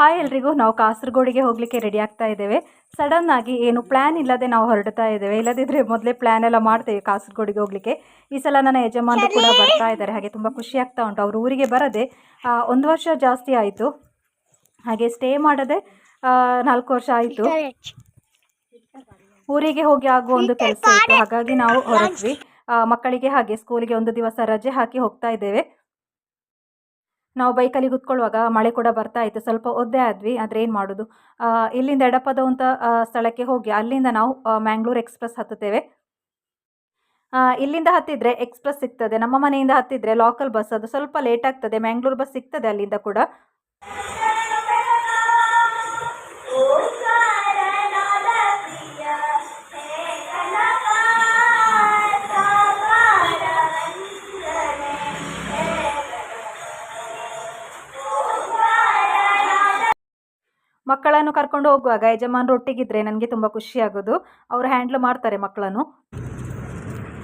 Hi ಎಲ್ರಿಗೂ ನಾವು ಕಾಸರಗೋಡಿಗೆ ಹೋಗಲಿಕ್ಕೆ ರೆಡಿ ಆಗ್ತಾ ಇದ್ದೇವೆ. ಸಡನ್ ಆಗಿ ಏನು ಪ್ಲ್ಯಾನ್ ಇಲ್ಲದೆ ನಾವು ಹೊರಡ್ತಾ ಇದ್ದೇವೆ. ಇಲ್ಲದಿದ್ದರೆ ಮೊದಲೇ ಪ್ಲ್ಯಾನ್ ಎಲ್ಲ ಮಾಡ್ತೇವೆ ಕಾಸರಗೋಡಿಗೆ ಹೋಗಲಿಕ್ಕೆ. ಈ ಸಲ ನನ್ನ ಯಜಮಾನರು ಕೂಡ ಬರ್ತಾ ಇದ್ದಾರೆ. ಹಾಗೆ ತುಂಬ ಖುಷಿ ಆಗ್ತಾ ಉಂಟು. ಅವರು ಊರಿಗೆ ಬರದೆ ಒಂದು ವರ್ಷ ಜಾಸ್ತಿ ಆಯಿತು. ಹಾಗೆ ಸ್ಟೇ ಮಾಡದೆ ನಾಲ್ಕು ವರ್ಷ ಆಯಿತು. ಊರಿಗೆ ಹೋಗಿ ಆಗುವ ಒಂದು ಕೆಲಸ ಇತ್ತು. ಹಾಗಾಗಿ ನಾವು ಹೊರಟ್ವಿ. ಮಕ್ಕಳಿಗೆ ಹಾಗೆ ಸ್ಕೂಲಿಗೆ ಒಂದು ದಿವಸ ರಜೆ ಹಾಕಿ ಹೋಗ್ತಾ ಇದ್ದೇವೆ. ನಾವು ಬೈಕಲ್ಲಿ ಕುತ್ಕೊಳ್ಳುವಾಗ ಮಳೆ ಕೂಡ ಬರ್ತಾ ಇತ್ತು. ಸ್ವಲ್ಪ ಒದ್ದೆ ಆದ್ವಿ, ಆದರೆ ಏನು ಮಾಡೋದು? ಇಲ್ಲಿಂದ ಎಡಪದ ಅಂತ ಸ್ಥಳಕ್ಕೆ ಹೋಗಿ ಅಲ್ಲಿಂದ ನಾವು ಮ್ಯಾಂಗ್ಳೂರು ಎಕ್ಸ್ಪ್ರೆಸ್ ಹತ್ತುತ್ತೇವೆ. ಇಲ್ಲಿಂದ ಹತ್ತಿದ್ರೆ ಎಕ್ಸ್ಪ್ರೆಸ್ ಸಿಗ್ತದೆ. ನಮ್ಮ ಮನೆಯಿಂದ ಹತ್ತಿದ್ರೆ ಲೋಕಲ್ ಬಸ್ ಅದು ಸ್ವಲ್ಪ ಲೇಟ್ ಆಗ್ತದೆ. ಮ್ಯಾಂಗ್ಳೂರ್ ಬಸ್ ಸಿಗ್ತದೆ ಅಲ್ಲಿಂದ ಕೂಡ. ಮಕ್ಕಳನ್ನು ಕರ್ಕೊಂಡು ಹೋಗುವಾಗ ಯಜಮಾನರು ಒಟ್ಟಿಗಿದ್ರೆ ನನಗೆ ತುಂಬ ಆಗೋದು ಅವರು ಹ್ಯಾಂಡ್ಲ್ ಮಾಡ್ತಾರೆ ಮಕ್ಕಳನ್ನು.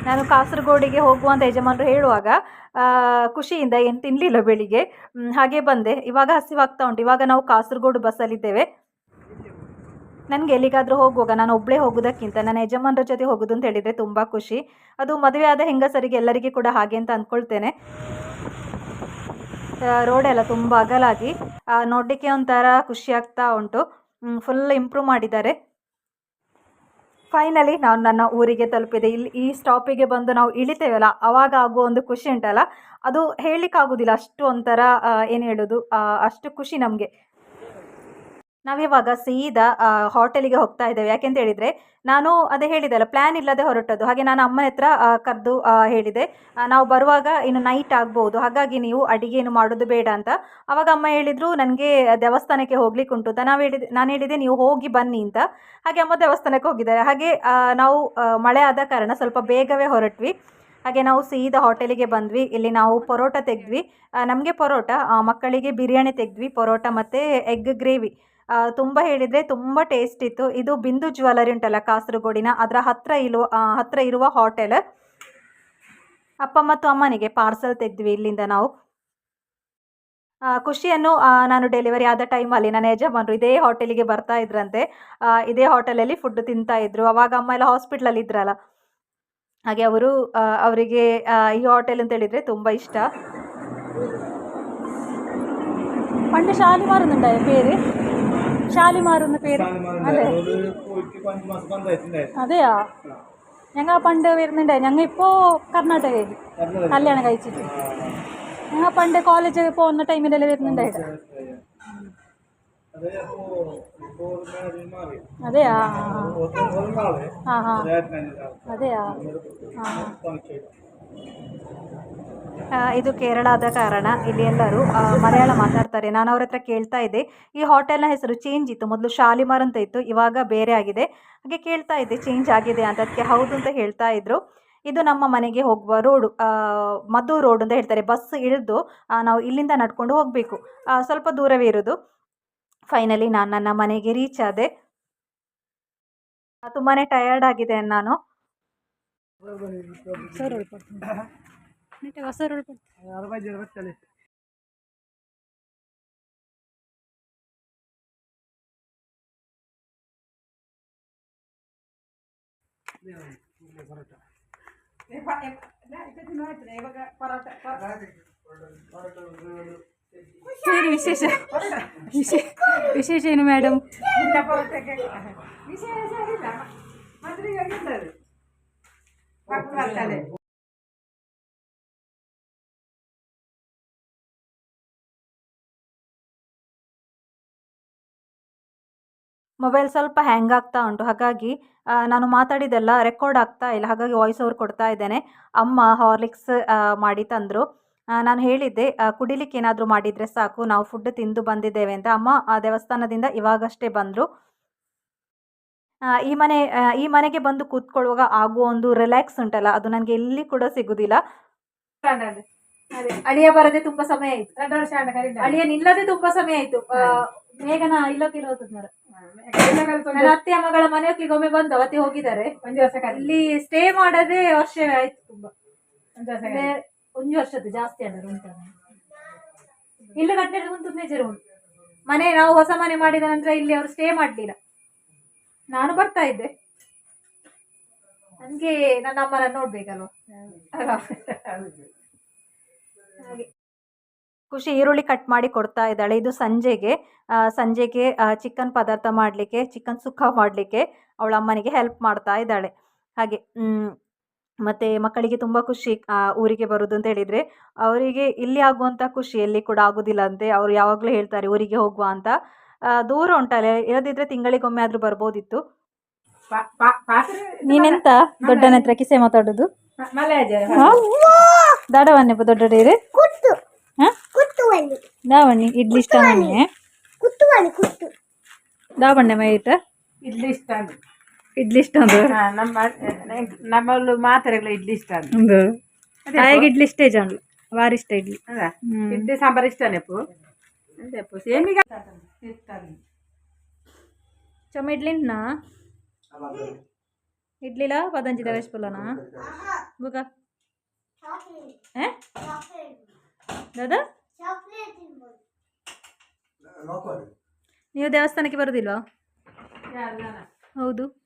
ನಾನು ಕಾಸರಗೋಡಿಗೆ ಹೋಗುವಂತ ಯಜಮಾನರು ಹೇಳುವಾಗ ಖುಷಿಯಿಂದ ಏನು ತಿನ್ನಲಿಲ್ಲ ಬೆಳಿಗ್ಗೆ. ಹಾಗೆ ಬಂದೆ. ಇವಾಗ ಹಸಿವಾಗ್ತಾ ಉಂಟು. ಇವಾಗ ನಾವು ಕಾಸರಗೋಡು ಬಸ್ಸಲ್ಲಿದ್ದೇವೆ ನನಗೆ ಎಲ್ಲಿಗಾದರೂ ಹೋಗುವಾಗ, ನಾನು ಒಬ್ಬಳೇ ಹೋಗೋದಕ್ಕಿಂತ ನನ್ನ ಯಜಮಾನರ ಜೊತೆ ಹೋಗೋದು ಅಂತ ಹೇಳಿದರೆ ತುಂಬ ಖುಷಿ. ಅದು ಮದುವೆ ಆದ ಹೆಂಗಸರಿಗೆ ಎಲ್ಲರಿಗೂ ಕೂಡ ಹಾಗೆ ಅಂತ ಅಂದ್ಕೊಳ್ತೇನೆ ರೋಡ್ ಎಲ್ಲ ತುಂಬ ಅಗಲಾಗಿ ನೋಡಲಿಕ್ಕೆ ಒಂಥರ ಖುಷಿ ಆಗ್ತಾ ಉಂಟು. ಫುಲ್ ಇಂಪ್ರೂವ್ ಮಾಡಿದ್ದಾರೆ. ಫೈನಲಿ ನಾನು ನನ್ನ ಊರಿಗೆ ತಲುಪಿದೆ. ಇಲ್ಲಿ ಈ ಸ್ಟಾಪಿಗೆ ಬಂದು ನಾವು ಇಳಿತೇವಲ್ಲ, ಅವಾಗ ಆಗುವ ಒಂದು ಖುಷಿ ಉಂಟಲ್ಲ, ಅದು ಹೇಳಲಿಕ್ಕಾಗೋದಿಲ್ಲ ಅಷ್ಟು ಒಂಥರ ಏನು ಹೇಳೋದು ಅಷ್ಟು ಖುಷಿ ನಮಗೆ. ನಾವಿವಾಗ ಸೀದಾ ಹೋಟೆಲಿಗೆ ಹೋಗ್ತಾ ಇದ್ದೇವೆ. ಯಾಕೆಂತ ಹೇಳಿದರೆ, ನಾನು ಅದೇ ಹೇಳಿದೆಲ್ಲ ಪ್ಲ್ಯಾನ್ ಇಲ್ಲದೆ ಹೊರಟದ್ದು. ಹಾಗೆ ನಾನು ಅಮ್ಮನ ಹತ್ರ ಕರೆದು ಹೇಳಿದೆ. ನಾವು ಬರುವಾಗ ಇನ್ನು ನೈಟ್ ಆಗ್ಬೋದು. ಹಾಗಾಗಿ ನೀವು ಅಡಿಗೆ ಏನು ಮಾಡೋದು ಬೇಡ ಅಂತ. ಅವಾಗ ಅಮ್ಮ ಹೇಳಿದರು, ನನಗೆ ದೇವಸ್ಥಾನಕ್ಕೆ ಹೋಗ್ಲಿಕ್ಕೆ ಉಂಟು ಅಂತ. ನಾವು ಹೇಳಿದೆ, ನಾನು ಹೇಳಿದೆ, ನೀವು ಹೋಗಿ ಬನ್ನಿ ಅಂತ. ಹಾಗೆ ಅಮ್ಮ ದೇವಸ್ಥಾನಕ್ಕೆ ಹೋಗಿದ್ದಾರೆ. ಹಾಗೆ ನಾವು ಮಳೆ ಆದ ಕಾರಣ ಸ್ವಲ್ಪ ಬೇಗವೇ ಹೊರಟ್ವಿ. ಹಾಗೆ ನಾವು ಸೀದಾ ಹೋಟೆಲಿಗೆ ಬಂದ್ವಿ. ಇಲ್ಲಿ ನಾವು ಪರೋಟ ತೆಗೆದ್ವಿ. ನಮಗೆ ಪರೋಟ ಮಕ್ಕಳಿಗೆ ಬಿರಿಯಾನಿ ತೆಗೆದ್ವಿ, ಪರೋಟ ಮತ್ತು ಎಗ್ ಗ್ರೇವಿ ತುಂಬ ಹೇಳಿದರೆ ತುಂಬ ಟೇಸ್ಟ್ ಇತ್ತು. ಇದು ಬಿಂದು ಜ್ಯುವೆಲರಿ ಉಂಟಲ್ಲ ಕಾಸರಗೋಡಿನ, ಅದರ ಹತ್ತಿರ ಇರುವ ಹತ್ತಿರ ಇರುವ ಹೋಟೆಲ್ ಅಪ್ಪ ಮತ್ತು ಅಮ್ಮನಿಗೆ ಪಾರ್ಸಲ್ ತೆಗೆದ್ವಿ ಇಲ್ಲಿಂದ ನಾವು. ಖುಷಿಯನ್ನು ನಾನು ಡೆಲಿವರಿ ಆದ ಟೈಮಲ್ಲಿ ನನ್ನ ಯಜಮಾನರು ಇದೇ ಹೋಟೆಲಿಗೆ ಬರ್ತಾ ಇದ್ರಂತೆ. ಇದೇ ಹೋಟೆಲಲ್ಲಿ ಫುಡ್ ತಿಂತಾ ಇದ್ರು. ಅವಾಗ ಅಮ್ಮ ಎಲ್ಲ ಹಾಸ್ಪಿಟ್ಲಲ್ಲಿ ಇದ್ರಲ್ಲ. ಹಾಗೆ ಅವರು ಆ, ಅವರಿಗೆ ಆ, ಈ ಹೋಟೆಲ್ ಅಂತ ಹೇಳಿದರೆ ತುಂಬ ಇಷ್ಟ പണ്ട് ഷാലിമാർ എന്നുണ്ടായ പേര് ഷാലിമാർ എന്ന പേര് അതെ അതെയാ ഞങ്ങൾ പണ്ട് വരുന്നുണ്ടായി ഞങ്ങൾ ഇപ്പോൾ കർണാടകയിൽ കല്യാണം കഴിച്ചിട്ട് ഞങ്ങൾ പണ്ട് കോളേജ് പോകുന്ന ടൈമിലെല്ലാം വരുന്നുണ്ടായിരുന്നു അതെയാ ആ ആ അതെയാ ആ ಆ, ಇದು ಕೇರಳದ ಕಾರಣ ಇಲ್ಲಿ ಎಲ್ಲರೂ ಆ, ಮಲಯಾಳ ಮಾತಾಡ್ತಾರೆ ನಾನು ಅವ್ರ ಹತ್ರ ಕೇಳ್ತಾ ಇದ್ದೆ ಈ ಹೋಟೆಲ್ನ ಹೆಸರು ಚೇಂಜ್ ಇತ್ತು ಮೊದಲು ಶಾಲಿಮಾರ್ ಅಂತ ಇತ್ತು ಇವಾಗ ಬೇರೆ ಆಗಿದೆ ಹಾಗೆ ಕೇಳ್ತಾ ಇದ್ದೆ ಚೇಂಜ್ ಆಗಿದೆ ಅಂತ ಅದಕ್ಕೆ ಹೌದು ಅಂತ ಹೇಳ್ತಾ ಇದ್ರು ಇದು ನಮ್ಮ ಮನೆಗೆ ಹೋಗುವ ರೋಡು ಮಧು ರೋಡ್ ಅಂತ ಹೇಳ್ತಾರೆ ಬಸ್ ಇಳಿದು ನಾವು ಇಲ್ಲಿಂದ ನಡ್ಕೊಂಡು ಹೋಗಬೇಕು ಸ್ವಲ್ಪ ದೂರವೇ ಇರೋದು ಫೈನಲಿ ನಾನು ನನ್ನ ಮನೆಗೆ ರೀಚ್ ಆದೆ. ತುಂಬಾ ಟಯರ್ಡ್ ಆಗಿದೆ ನಾನು. ಸರಿ ವಿಶೇಷ. ವಿಶೇಷ ವಿಶೇಷ ಏನು ಮೇಡಮ್ ಮೊಬೈಲ್ ಸ್ವಲ್ಪ ಹ್ಯಾಂಗ್ ಆಗ್ತಾ ಉಂಟು. ಹಾಗಾಗಿ ನಾನು ಮಾತಾಡಿದೆಲ್ಲ ರೆಕಾರ್ಡ್ ಆಗ್ತಾ ಇಲ್ಲ. ಹಾಗಾಗಿ ವಾಯ್ಸ್ ಓವರ್ ಕೊಡ್ತಾ ಇದ್ದೇನೆ. ಅಮ್ಮ ಹಾರ್ಲಿಕ್ಸ್ ಮಾಡಿ ತಂದರು. ನಾನು ಹೇಳಿದ್ದೆ ಕುಡಿಲಿಕ್ಕೆ ಏನಾದರೂ ಮಾಡಿದರೆ ಸಾಕು ನಾವು ಫುಡ್ ತಿಂದು ಬಂದಿದ್ದೇವೆ ಅಂತ. ಅಮ್ಮ ಆ ದೇವಸ್ಥಾನದಿಂದ ಇವಾಗಷ್ಟೇ ಬಂದರು. ಈ ಮನೆ ಈ ಮನೆಗೆ ಬಂದು ಕೂತ್ಕೊಳ್ಳುವಾಗ ಆಗುವ ಒಂದು ರಿಲ್ಯಾಕ್ಸ್ ಉಂಟಲ್ಲ ಅದು ನನಗೆ ಎಲ್ಲಿ ಕೂಡ ಸಿಗುದಿಲ್ಲ. ಅದೇ ಅಳಿಯ ಬರದೆ ತುಂಬಾ ಸಮಯ ಆಯ್ತು. ಅಳಿಯ ನಿಲ್ಲದೆ ತುಂಬಾ ಸಮಯ ಆಯ್ತು. ಮೇಘನ ಇಲ್ಲೋಕಿರೋದು ನೋಡು. ನನ್ನ ಅತ್ತೆ ಮಗಳ ಮನೆ ಹೊತ್ತಿಗೆ ಒಮ್ಮೆ ಬಂದು ಅವತ್ತೆ ಹೋಗಿದ್ದಾರೆ. ಇಲ್ಲಿ ಸ್ಟೇ ಮಾಡದೆ ವರ್ಷವೇ ಆಯ್ತು ತುಂಬಾ. ಒಂದು ವರ್ಷದ್ದು ಜಾಸ್ತಿ ಅಲ್ಲ ಉಂಟು ಇಲ್ಲಿ ಕಟ್ಟಿರೋದು ಒಂದು ಮೇಜರ್ ಉಂಟು. ಮನೆ ನಾವು ಹೊಸ ಮನೆ ಮಾಡಿದ ನಂತರ ಇಲ್ಲಿ ಅವರು ಸ್ಟೇ ಮಾಡಲಿಲ್ಲ. ನಾನು ಬರ್ತಾ ಇದ್ದೆ. ನನಗೆ ನನ್ನ ಅಮ್ಮನ ನೋಡ್ಬೇಕಲ್ವ? ಹಾಗೆ. ಖುಷಿ ಈರುಳ್ಳಿ ಕಟ್ ಮಾಡಿ ಕೊಡ್ತಾ ಇದ್ದಾಳೆ. ಇದು ಸಂಜೆಗೆ ಸಂಜೆಗೆ ಚಿಕನ್ ಪದಾರ್ಥ ಮಾಡಲಿಕ್ಕೆ ಚಿಕನ್ ಸುಕ್ಕ ಮಾಡಲಿಕ್ಕೆ ಅವಳ ಅಮ್ಮನಿಗೆ ಹೆಲ್ಪ್ ಮಾಡ್ತಾ ಇದ್ದಾಳೆ. ಹಾಗೆ ಮತ್ತೆ ಮಕ್ಕಳಿಗೆ ತುಂಬ ಖುಷಿ ಆ, ಊರಿಗೆ ಬರೋದು ಅಂತ ಹೇಳಿದರೆ ಅವರಿಗೆ ಇಲ್ಲಿ ಆಗುವಂಥ ಖುಷಿ ಎಲ್ಲಿ ಕೂಡ ಆಗೋದಿಲ್ಲ ಅಂತೆ. ಅವರು ಯಾವಾಗಲೂ ಹೇಳ್ತಾರೆ ಊರಿಗೆ ಹೋಗುವ ಅಂತ. ದೂರ ಉಂಟಲ್ಲ ಇಲ್ಲದಿದ್ದರೆ ತಿಂಗಳಿಗೊಮ್ಮೆ ಆದರೂ ಬರ್ಬೋದಿತ್ತು. ನೀನೆಂತ? ದೊಡ್ಡನ ಹತ್ರ ಕಿಸೆ ಮಾತಾಡುದು? ದಾಡವನ್ನೇ ಹಾ? ಕುತ್ತುವಲ್ಲಿ ದಾವಣ್ಣಿ ಇಡ್ಲಿ ಇಷ್ಟ ಕುತ್ತು. ದಾವಣ್ಣೆ ಮೈಟ ಇಡ್ಲಿ ಇಷ್ಟ. ಇಡ್ಲಿ ಇಷ್ಟ ಒಂದು ಹಾ, ನಮ್ಮ ನಮ್ಮಲ್ಲೂ ಮಾತ್ರೆಗಳು ಇಡ್ಲಿ ಇಷ್ಟ ಅದು. ಒಂದು ಅದೇ ಆಗ ಇಡ್ಲಿ ಇಷ್ಟ ಜಾನ್ಲು ವಾರಿ ಇಷ್ಟ ಇಡ್ಲಿ ಅದ ಹ್ಮ್. ಇಡ್ಲಿ ಸಾಂಬಾರು ಇಷ್ಟ ನೆಪ್ಪು ಅದೇಪ್ಪು ಸೇಮಿಗೆ ಇರ್ತಾರೆ. ಚಮ ಇಡ್ಲಿನ ಇಡ್ಲಿಲ ಪದಂಜಿ ದೇವೇಶ್ಪುಲನ ಬುಗ ಏ ದಾದಾ ನೀವು ದೇವಸ್ಥಾನಕ್ಕೆ ಬರೋದಿಲ್ವಾ ಯಾರು ನಾನಾ? ಹೌದು ಬರ್ತೇನೆ, ಬರ್ಬೇಕು.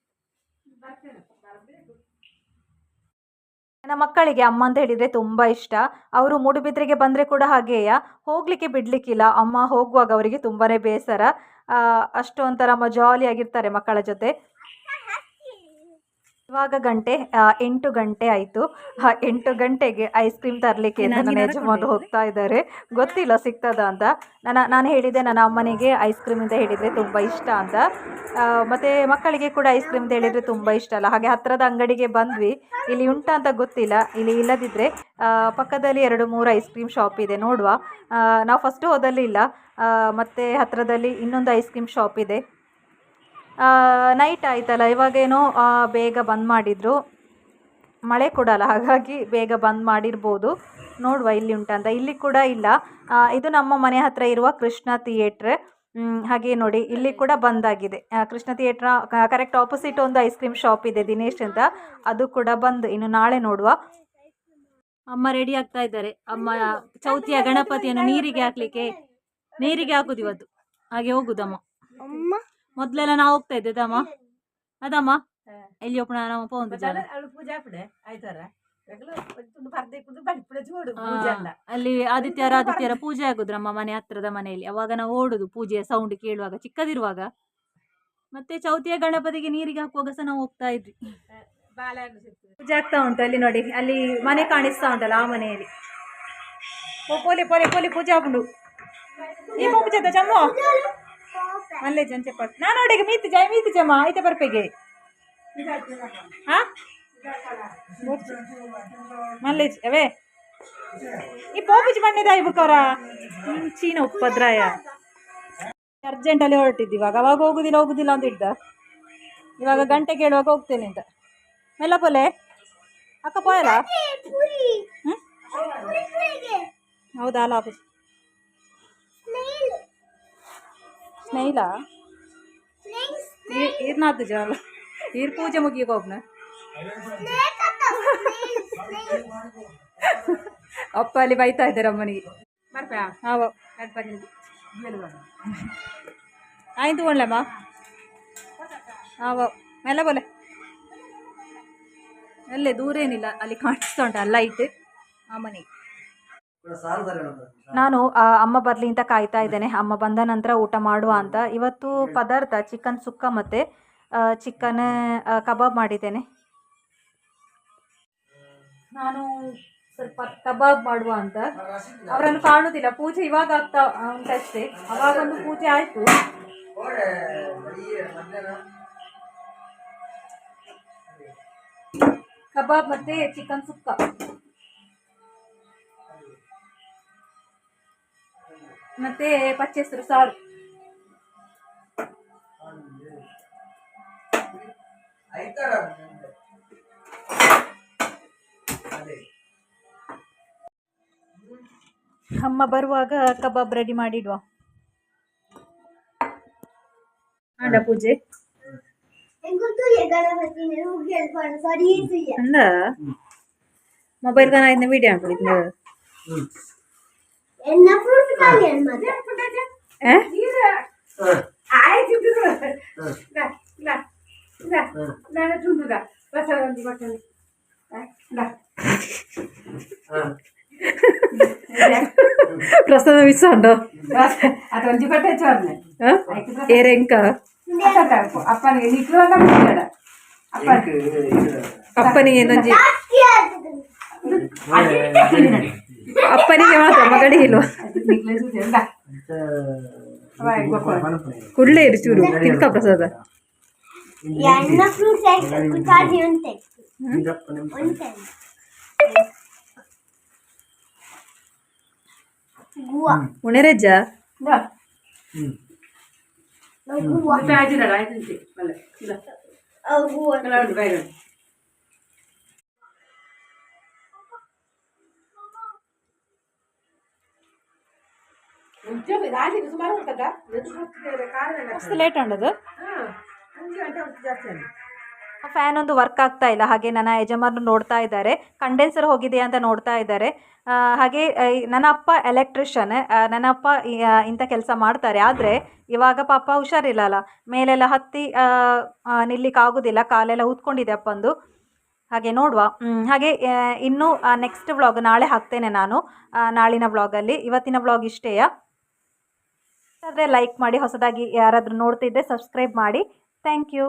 ನನ್ನ ಮಕ್ಕಳಿಗೆ ಅಮ್ಮ ಅಂತ ಹೇಳಿದರೆ ತುಂಬ ಇಷ್ಟ. ಅವರು ಮೂಡುಬಿದ್ರೆಗೆ ಬಂದರೆ ಕೂಡ ಹಾಗೆಯೇ. ಹೋಗಲಿಕ್ಕೆ ಬಿಡಲಿಕ್ಕಿಲ್ಲ. ಅಮ್ಮ ಹೋಗುವಾಗ ಅವರಿಗೆ ತುಂಬಾ ಬೇಸರ. ಆ, ಅಷ್ಟು ಒಂಥರ ಅಮ್ಮ ಜಾಲಿಯಾಗಿರ್ತಾರೆ ಮಕ್ಕಳ ಜೊತೆ. ಇವಾಗ ಗಂಟೆ ಎಂಟು ಗಂಟೆ ಆಯಿತು. ಎಂಟು ಗಂಟೆಗೆ ಐಸ್ ಕ್ರೀಮ್ ತರಲಿಕ್ಕೆ ನನ್ನ ಯಜಮಾನರು ಹೋಗ್ತಾ ಇದ್ದಾರೆ. ಗೊತ್ತಿಲ್ಲ ಸಿಗ್ತದ ಅಂತ. ನನ್ನ ನಾನು ಹೇಳಿದೆ ನನ್ನ ಅಮ್ಮನಿಗೆ ಐಸ್ ಕ್ರೀಮ್ ಅಂತ ಹೇಳಿದರೆ ತುಂಬ ಇಷ್ಟ ಅಂತ. ಮತ್ತೆ ಮಕ್ಕಳಿಗೆ ಕೂಡ ಐಸ್ ಕ್ರೀಮ್ ಅಂತ ಹೇಳಿದರೆ ತುಂಬ ಇಷ್ಟ ಅಲ್ಲ. ಹಾಗೆ ಹತ್ತಿರದ ಅಂಗಡಿಗೆ ಬಂದ್ವಿ. ಇಲ್ಲಿ ಉಂಟಾ ಅಂತ ಗೊತ್ತಿಲ್ಲ. ಇಲ್ಲಿ ಇಲ್ಲದಿದ್ದರೆ ಪಕ್ಕದಲ್ಲಿ ಎರಡು ಮೂರು ಐಸ್ ಕ್ರೀಮ್ ಶಾಪ್ ಇದೆ. ನೋಡುವ. ನಾವು ಫಸ್ಟ್ ಹೋದಲ್ಲಿ ಇಲ್ಲ. ಮತ್ತೆ ಹತ್ತಿರದಲ್ಲಿ ಇನ್ನೊಂದು ಐಸ್ ಕ್ರೀಮ್ ಶಾಪ್ ಇದೆ. ನೈಟ್ ಆಯ್ತಲ್ಲ ಇವಾಗೇನೋ ಆ, ಬೇಗ ಬಂದ್ ಮಾಡಿದ್ರು. ಮಳೆ ಕೊಡಲ್ಲ ಅಲ್ಲ ಹಾಗಾಗಿ ಬೇಗ ಬಂದ್ ಮಾಡಿರ್ಬೋದು. ನೋಡುವ ಇಲ್ಲಿ ಉಂಟಂತ ಇಲ್ಲಿ ಕೂಡ ಇಲ್ಲ. ಇದು ನಮ್ಮ ಮನೆ ಹತ್ರ ಇರುವ ಕೃಷ್ಣ ಥಿಯೇಟ್ರ್ ಹಾಗೆ ನೋಡಿ ಇಲ್ಲಿ ಕೂಡ ಬಂದಾಗಿದೆ. ಆಗಿದೆ ಕೃಷ್ಣ ಥಿಯೇಟ್ರ ಕರೆಕ್ಟ್ ಆಪೋಸಿಟ್ ಒಂದು ಐಸ್ ಕ್ರೀಮ್ ಶಾಪ್ ಇದೆ ದಿನೇಶ್ ಅಂತ. ಅದು ಕೂಡ ಬಂದು ಇನ್ನು ನಾಳೆ ನೋಡುವ. ಅಮ್ಮ ರೆಡಿ ಆಗ್ತಾ ಇದ್ದಾರೆ. ಅಮ್ಮ ಚೌತಿಯ ಗಣಪತಿಯನ್ನು ನೀರಿಗೆ ಹಾಕ್ಲಿಕ್ಕೆ ನೀರಿಗೆ ಹಾಕುದು ಇವತ್ತು. ಹಾಗೆ ಹೋಗುದಮ್ಮ. ಅಮ್ಮ? ಮೊದ್ಲೆಲ್ಲ ನಾವು ಹೋಗ್ತಾ ಇದ್ದೆ ಅದಮ್ಮ? ಅದಮ್ಮ ಎಲ್ಲಿ ಒಪ್ಪ ನಮ್ಮಪ್ಪ ಒಂದು ಅಲ್ಲ. ಆದಿತ್ಯರ ಆದಿತ್ಯರ ಪೂಜೆ ಆಗುದು ನಮ್ಮ ಮನೆ ಹತ್ರದ ಮನೆಯಲ್ಲಿ. ಅವಾಗ ನಾವು ಓಡುದು ಪೂಜೆಯ ಸೌಂಡ್ ಕೇಳುವಾಗ ಚಿಕ್ಕದಿರುವಾಗ. ಮತ್ತೆ ಚೌತಿಯ ಗಣಪತಿಗೆ ನೀರಿಗೆ ಹಾಕುವಾಗ ಸಹ ನಾವು ಹೋಗ್ತಾ ಇದ್ವಿ. ಪೂಜೆ ಆಗ್ತಾ ಉಂಟು ಅಲ್ಲಿ ನೋಡಿ. ಅಲ್ಲಿ ಮನೆ ಕಾಣಿಸ್ತಾ ಉಂಟಲ್ಲ ಆ ಮನೆಯಲ್ಲಿ. ಪೋಲಿ ಪೋಲಿ ಪೋಲಿ ಪೂಜೆ ಹಾಕೊಂಡು ಪೂಜೆ ಚಮ್ಮ ಮಲ್ಲೆ ಜಂಚೆ ಪಟ್ ನಾನು ನೋಡಿಗೆ ಜೈ ಜಯ ಮೀತು ಜಮ ಆಯ್ತಾ ಬರ್ಪೆಗೆ. ಹಾ? ಮಲ್ಲೆ ಅವೇ. ಈ ಪೋಪಿಜ್ ಬಣ್ಣಿದ ಇಬ್ಬಕವ್ರ ಚೀನ ಉಪದ್ರಾಯ. ಅರ್ಜೆಂಟಲ್ಲಿ ಹೊರಟಿದ್ದು ಇವಾಗ. ಅವಾಗ ಹೋಗುದಿಲ್ಲ ಹೋಗುದಿಲ್ಲ ಅಂತ ಇದ್ದ. ಇವಾಗ ಗಂಟೆ ಕೇಳುವಾಗ ಹೋಗ್ತೇನೆ ಅಂತ. ಮೆಲ್ಲ ಪೊಲೆ. ಅಕ್ಕ ಪೋಯಲ್ಲ ಹ್ಞೂ ಹೌದಾ, ಅಲ್ಲ ಸ್ನೇಹಿಲ? ಈರ್ನಾದ್ದು ಜಾಲ. ಈರ್ ಪೂಜೆ ಮುಗಿಯೋಕೆ ಹೋಗ್ನ? ಅಪ್ಪ ಅಲ್ಲಿ ಬೈತಾ ಇದ್ದಾರೆ ಅಮ್ಮನಿಗೆ. ಆಯ್ತು ಒಳ್ಳೆಮ್ಮ ಹಾವ. ಮೆಲ್ಲ ಬೋಲೆ. ಅಲ್ಲೇ ದೂರ ಏನಿಲ್ಲ ಅಲ್ಲಿ ಕಾಣಿಸ್ತಾ ಉಂಟ ಲೈಟ್ ಆ ಮನೆಗೆ ನಾನು ಅಮ್ಮ ಬರಲಿ ಅಂತ ಕಾಯ್ತಾ ಇದ್ದೇನೆ. ಅಮ್ಮ ಬಂದ ನಂತರ ಊಟ ಮಾಡುವ ಅಂತ. ಇವತ್ತು ಪದಾರ್ಥ ಚಿಕನ್ ಸುಕ್ಕ ಮತ್ತು ಚಿಕನ್ ಕಬಾಬ್ ಮಾಡಿದ್ದೇನೆ. ನಾನು ಸ್ವಲ್ಪ ಕಬಾಬ್ ಮಾಡುವ ಅಂತ. ಅವರನ್ನು ಕಾಣುವುದಿಲ್ಲ ಪೂಜೆ ಇವಾಗ ಆಗ್ತಾ ಉಂಟಷ್ಟೇ ಅವಾಗ ಒಂದು ಪೂಜೆ ಆಯಿತು. ಕಬಾಬ್ ಮತ್ತೆ ಚಿಕನ್ ಸುಕ್ಕ. ಮತ್ತೆ ಪಚ್ಚೆಸರು ಸಾರು. ಅಮ್ಮ ಬರುವಾಗ ಕಬಾಬ್ ರೆಡಿ ಮಾಡಿಡುವ. ಆಂಡ ಪೂಜೆ. ಎಂಗುತ್ತು ಗಣಪತಿ ಹೋಗಿ ಹೇಳ್ಕೊಂಡು ಸರಿ ಸುಯ್ಯ ಅಂದ? ಮೊಬೈಲ್ ಗಾನ ಇದನ್ನ ವಿಡಿಯೋ ಮಾಡ್ಬಿಡಿದ್ನ ప్రస్తుతం ఇస్తాండో అటువంటి పట్టేచ్చారు ఏరే ఇంకా అప్పని నీకు అప్పని అప్పని ఏనంజి ಒಂಜಿ ಬಟ್ಟೆ ಚೋರ್ನೆ ಏರೆಂಕ ಅಪ್ಪನಿಗೆ ನಿಕ್ಳುವಾಗ ಬಿಡ್ಬೇಡ ಅಪ್ಪ ಅಪ್ಪನಿಗೆ ಏನೊಂಜಿ ಅಕ್ಕಿ ಆಗ್ತದೆ. ಅಪ್ಪನಿಗೆ ಮಾತ್ರ ಮಗಳಿಗೆ ಇಲ್ವಾ ನಿಕ್ಲೆ ಸೂಚಿ ಉಂಡ ಕುಡ್ಲೇ ಇರು ಚೂರು ತಿನ್ಕ ಪ್ರಸಾದ ಎಣ್ಣ ಫ್ರೂಟ್ಸ್ ಕುಚಾಜಿ ಉಂಟೆ ಉಂಟೆ ಗುವ ಉಣೆರೆಜ್ಜ ಗುವ ಲೇಟ್ ಫ್ಯಾನ್ ಒಂದು ವರ್ಕ್ ಆಗ್ತಾ ಇಲ್ಲ. ಹಾಗೆ ನನ್ನ ಯಜಮಾನರು ನೋಡ್ತಾ ಇದ್ದಾರೆ. ಕಂಡೆನ್ಸರ್ ಹೋಗಿದೆ ಅಂತ ನೋಡ್ತಾ ಇದ್ದಾರೆ. ಹಾಗೆ ನನ್ನ ಅಪ್ಪ ಎಲೆಕ್ಟ್ರಿಷಿಯನ್ ನನ್ನ ಅಪ್ಪ ಇಂಥ ಕೆಲಸ ಮಾಡ್ತಾರೆ. ಆದರೆ ಇವಾಗ ಪಾಪ ಹುಷಾರಿಲ್ಲಲ್ಲ. ಮೇಲೆಲ್ಲ ಹತ್ತಿ ನಿಲ್ಲಿಕ್ಕಾಗೋದಿಲ್ಲ ಕಾಲೆಲ್ಲ ಊದ್ಕೊಂಡಿದೆ ಅಪ್ಪಂದು. ಹಾಗೆ ನೋಡುವ. ಹ್ಮ್, ಹಾಗೆ ಇನ್ನು ನೆಕ್ಸ್ಟ್ ವ್ಲಾಗ್ ನಾಳೆ ಹಾಕ್ತೇನೆ ನಾನು. ನಾಳಿನ ವ್ಲಾಗಲ್ಲಿ ಇವತ್ತಿನ ವ್ಲಾಗ್ ಇಷ್ಟೇಯ? ಆದರೆ ಲೈಕ್ ಮಾಡಿ ಹೊಸದಾಗಿ ಯಾರಾದರೂ ನೋಡ್ತಿದ್ದರೆ ಸಬ್ಸ್ಕ್ರೈಬ್ ಮಾಡಿ. Thank you